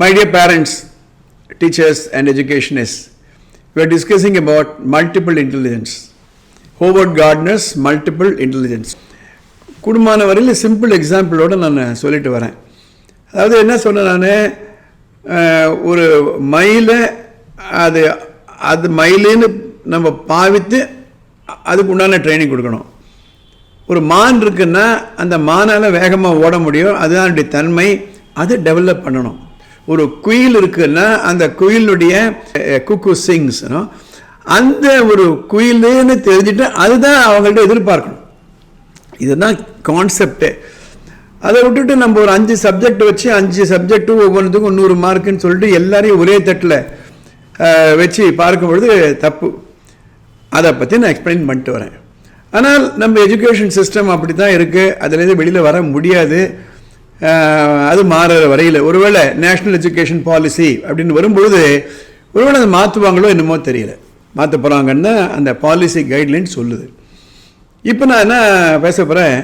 My dear parents, teachers, and educationists, we are discussing about multiple intelligence. Howard Gardner's multiple intelligence. குடும்பமான வரையில் simple எக்ஸாம்பிளோடு நான் சொல்லிட்டு வரேன். அதாவது என்ன சொன்னேன் நான்? ஒரு மயிலை அது அது மயிலுன்னு நம்ம பாவித்து அதுக்கு உண்டான ட்ரைனிங் கொடுக்கணும். ஒரு மான் இருக்குன்னா அந்த மானால் வேகமாக ஓட முடியும். அதுதான் அதனுடைய தன்மை. அதை டெவலப் பண்ணணும். ஒரு குயில் இருக்குன்னா அந்த குயிலுடைய குக்கு சிங்ஸ் அந்த ஒரு குயிலுன்னு தெரிஞ்சுட்டு அதுதான் அவங்கள்ட்ட எதிர்பார்க்கணும். இதுதான் கான்செப்டே அதை விட்டுட்டு நம்ம ஒரு அஞ்சு சப்ஜெக்ட் வச்சு அஞ்சு சப்ஜெக்ட்டும் ஒவ்வொன்றுத்துக்கும் நூறு மார்க்குன்னு சொல்லிட்டு எல்லாரையும் ஒரே தட்டில் வச்சு பார்க்கும் பொழுது தப்பு. அதை பற்றி நான் எக்ஸ்பிளைன் பண்ணிட்டு வரேன். ஆனால் நம்ம எஜுகேஷன் சிஸ்டம் அப்படி தான் இருக்குது அதுலேருந்து வெளியில் வர முடியாது. அது மாறுற வரையில். ஒருவேளை நேஷ்னல் எஜுகேஷன் பாலிசி அப்படின்னு வரும்பொழுது ஒருவேளை அதை மாற்றுவாங்களோ என்னமோ தெரியல. மாற்ற போகிறாங்கன்னு அந்த பாலிசி கைட்லைன் சொல்லுது. இப்போ நான் என்ன பேச போகிறேன்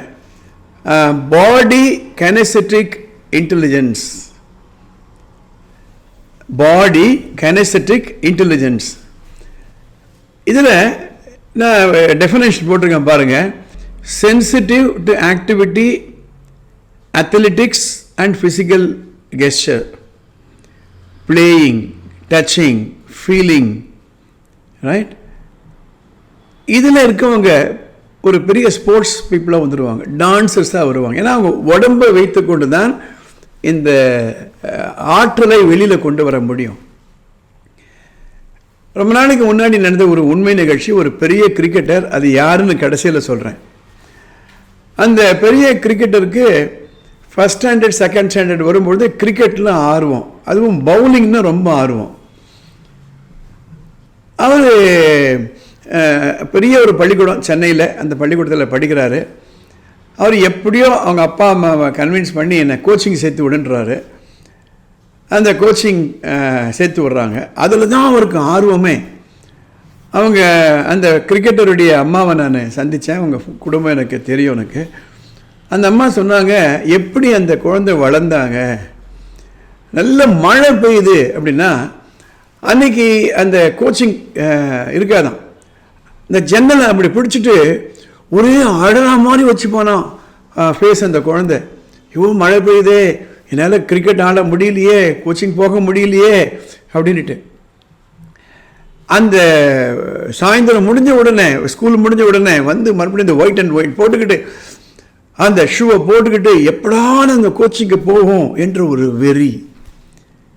பாடி கெனசெட்டிக் இன்டெலிஜென்ஸ் பாடி கெனசெட்டிக் இன்டெலிஜென்ஸ் இதில் நான் டெஃபினேஷன் போட்டிருக்கேன் பாருங்கள் sensitive to activity athletics and physical gesture playing touching feeling right இதில் இருக்கவங்க ஒரு பெரிய ஸ்போர்ட்ஸ் பீப்புளாக வந்துடுவாங்க டான்சர்ஸாக வருவாங்க. ஏன்னா அவங்க உடம்பை வைத்து கொண்டு தான் இந்த ஆற்றலை வெளியில் கொண்டு வர முடியும். ரொம்ப நாளைக்கு முன்னாடி நடந்த ஒரு உண்மை நிகழ்ச்சி ஒரு பெரிய கிரிக்கெட்டர் அது யாருன்னு கடைசியில் சொல்கிறேன் அந்த பெரிய கிரிக்கெட்டருக்கு ஃபஸ்ட் ஸ்டாண்டர்ட் செகண்ட் ஸ்டாண்டர்ட் வரும்பொழுது கிரிக்கெட்டில் ஆர்வம். அதுவும் பவுலிங்னா ரொம்ப ஆர்வம். அவர் பெரிய ஒரு பள்ளிக்கூடம் சென்னையில் அந்த பள்ளிக்கூடத்தில் படிக்கிறாரு. அவர் எப்படியோ அவங்க அப்பா அம்மாவை கன்வின்ஸ் பண்ணி என்னை கோச்சிங் சேர்த்து விடுன்றாரு. அந்த கோச்சிங் சேர்த்து விடுறாங்க. அதில் தான் அவருக்கு ஆர்வமே. அவங்க அந்த கிரிக்கெட்டருடைய அம்மாவை நான் சந்தித்தேன் அவங்க குடும்பம் எனக்கு தெரியும் எனக்கு. அந்த அம்மா சொன்னாங்க எப்படி அந்த குழந்தை வளர்ந்தாங்க? நல்ல மழை பெய்யுது. அப்படின்னா அன்னைக்கு அந்த கோச்சிங் இருக்காதான் இந்த ஜன்னலை அப்படி பிடிச்சிட்டு ஒரே அழகா மாதிரி வச்சு போனான் ஃபேஸ் அந்த குழந்தை. இவ்வளோ மழை பெய்யுதே என்னால் கிரிக்கெட் ஆட முடியலையே கோச்சிங் போக முடியலையே அப்படின்ட்டு அந்த சாயந்தரம் முடிஞ்ச உடனே ஸ்கூல் முடிஞ்ச உடனே வந்து மறுபடியும் இந்த ஒயிட் அண்ட் ஒயிட் போட்டுக்கிட்டு அந்த ஷூவை போட்டுக்கிட்டு எப்படான அந்த கோச்சிக்கு போகும் என்ற ஒரு வெறி.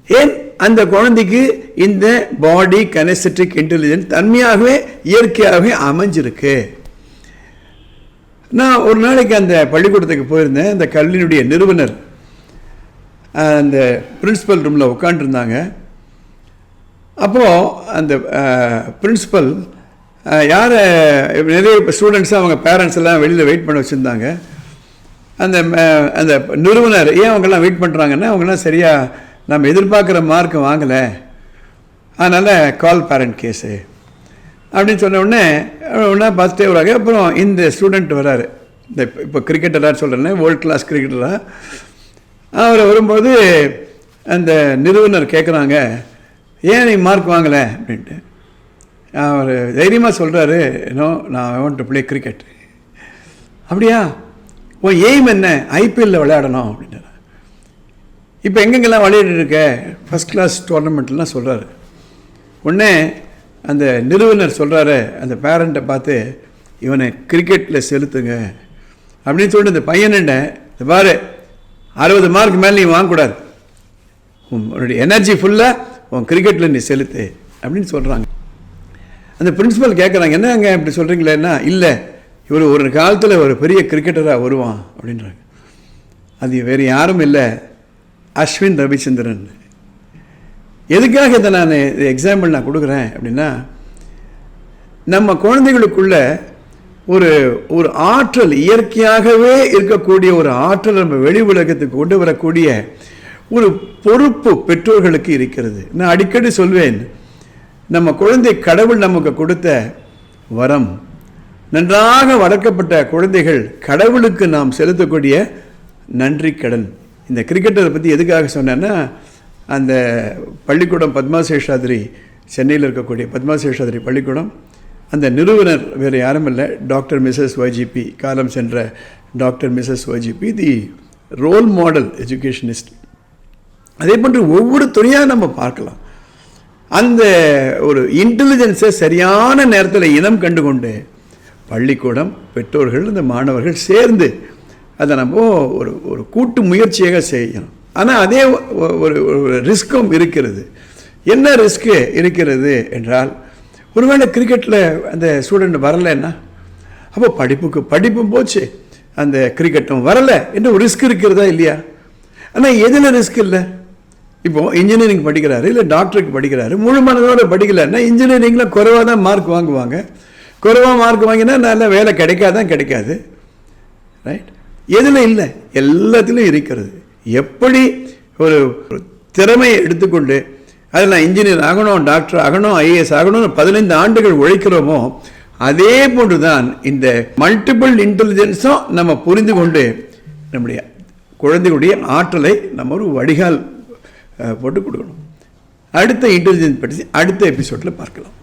ஏன்? அந்த குழந்தைக்கு இந்த பாடி கனெஸ்டிக் இன்டெலிஜென்ஸ் தன்மையாகவே இயற்கையாகவே அமைஞ்சிருக்கு. நான் ஒரு நாளைக்கு அந்த பள்ளிக்கூடத்துக்கு போயிருந்தேன். அந்த கல்வியினுடைய நிறுவனர் அந்த பிரின்ஸிபல் ரூமில் உட்காண்டிருந்தாங்க அப்போது அந்த பிரின்ஸிபல் யாரை நிறைய ஸ்டூடெண்ட்ஸாக அவங்க பேரண்ட்ஸ் எல்லாம் வெளியில் வெயிட் பண்ண வச்சுருந்தாங்க. அந்த அந்த நிறுவனர் ஏன் அவங்கெல்லாம் வெயிட் பண்ணுறாங்கன்னா அவங்கெல்லாம் சரியாக நம்ம எதிர்பார்க்குற மார்க் வாங்கலை. அதனால் கால் பேரண்ட் கேஸு அப்படின்னு சொன்ன உடனே ஒன்றா பார்த்துட்டே வராங்க அப்புறம் இந்த ஸ்டூடெண்ட் வராரு. இந்த இப்போ கிரிக்கெட்டராக சொல்கிறேன் வேர்ல்ட் கிளாஸ் கிரிக்கெட்டராக அவர் வரும்போது அந்த நிறுவனர் கேட்குறாங்க ஏன் நீ மார்க் வாங்கலை? அப்படின்ட்டு. அவர் தைரியமாக சொல்கிறாரு ஏன்னோ நான் வாண்ட் டு ப்ளே கிரிக்கெட் அப்படியா? உன் எய்ம் என்ன? ஐபிஎல்லில் விளையாடணும் அப்படின்ட்டு இப்போ எங்கெங்கெல்லாம் விளையாடிட்டு இருக்க? ஃபஸ்ட் கிளாஸ் டோர்னமெண்ட்லாம் சொல்கிறாரு உடனே அந்த நிறுவனர் சொல்கிறாரு அந்த பேரண்ட்டை பார்த்து இவனை கிரிக்கெட்டில் செலுத்துங்க. அப்படின்னு சொல்லிட்டு இந்த பையன்ட இந்த பாரு அறுபது மார்க் மேலே நீ வாங்கக்கூடாது. உன்னுடைய எனர்ஜி ஃபுல்லாக உன் கிரிக்கெட்டில் நீ செலுத்து. அப்படின்னு சொல்கிறாங்க அந்த பிரின்ஸிபல் கேட்குறாங்க என்னங்க இப்படி சொல்கிறீங்களேன்னா இல்லை இவர் ஒரு காலத்தில் ஒரு பெரிய கிரிக்கெட்டராக வருவான் அப்படின்றாங்க. அது வேறு யாரும் இல்லை. அஸ்வின் ரவிச்சந்திரன். எதுக்காக இதை நான் எக்ஸாம்பிள் நான் கொடுக்குறேன் அப்படின்னா நம்ம குழந்தைகளுக்குள்ள ஒரு ஒரு ஆற்றல் இயற்கையாகவே இருக்கக்கூடிய ஒரு ஆற்றல் நம்ம வெளி உலகத்துக்கு கொண்டு வரக்கூடிய ஒரு பொறுப்பு பெற்றோர்களுக்கு இருக்கிறது. நான் அடிக்கடி சொல்வேன் நம்ம குழந்தை கடவுள் நமக்கு கொடுத்த வரம் நன்றாக வளர்க்கப்பட்ட குழந்தைகள் கடவுளுக்கு நாம் செலுத்தக்கூடிய நன்றி கடன். இந்த கிரிக்கெட்டரை பற்றி எதுக்காக சொன்னேன்னா அந்த பள்ளிக்கூடம் பத்மாசேஷாதிரி சென்னையில் இருக்கக்கூடிய பத்மாசேஷாதிரி பள்ளிக்கூடம் அந்த நிறுவனர் வேறு யாரும் இல்லை டாக்டர் மிஸ்ஸஸ் ஒய்ஜிபி காலம் சென்ற doctor Mrs YGP the role model educationist. அதே போன்று ஒவ்வொரு துறையாக நம்ம பார்க்கலாம். அந்த ஒரு இன்டெலிஜென்ஸை சரியான நேரத்தில் இனம் கண்டு கொண்டு பள்ளிக்கூடம் பெற்றோர்கள் இந்த மாணவர்கள் சேர்ந்து அதை நம்ம ஒரு ஒரு கூட்டு முயற்சியாக செய்யணும். ஆனால் அதே ஒரு ஒரு ரிஸ்க்கும் இருக்கிறது. என்ன ரிஸ்க்கு இருக்கிறது என்றால் ஒருவேளை கிரிக்கெட்டில் அந்த ஸ்டூடெண்ட் வரலைன்னா அப்போ படிப்புக்கு படிப்பும் போச்சு அந்த கிரிக்கெட்டும் வரலை என்று ஒரு ரிஸ்க் இருக்கிறதா இல்லையா? ஆனால் எதில் ரிஸ்க் இல்லை? இப்போது இன்ஜினியரிங் படிக்கிறாரு இல்லை டாக்டருக்கு படிக்கிறாரு முழு மனதோட படிக்கலைன்னா இன்ஜினியரிங்கில் குறைவாக தான் மார்க் வாங்குவாங்க. குறைவாக மார்க் வாங்கினா நல்ல வேலை கிடைக்காதான் கிடைக்காது. ரைட் எதில் இல்லை? எல்லாத்துலேயும் இருக்கிறது. எப்படி ஒரு திறமையை எடுத்துக்கொண்டு அதில் நான் இன்ஜினியர் ஆகணும் டாக்டர் ஆகணும் ஐஏஎஸ் ஆகணும்னு பதினைந்து ஆண்டுகள் உழைக்கிறோமோ அதே போன்று தான் இந்த மல்டிபிள் இன்டெலிஜென்ஸும் நம்ம புரிந்து கொண்டு நம்முடைய குழந்தைகளுடைய ஆற்றலை நம்ம ஒரு வடிகால் போட்டு கொடுக்கணும். அடுத்த இன்டெலிஜென்ஸ் பற்றி அடுத்த எபிசோடில் பார்க்கலாம்.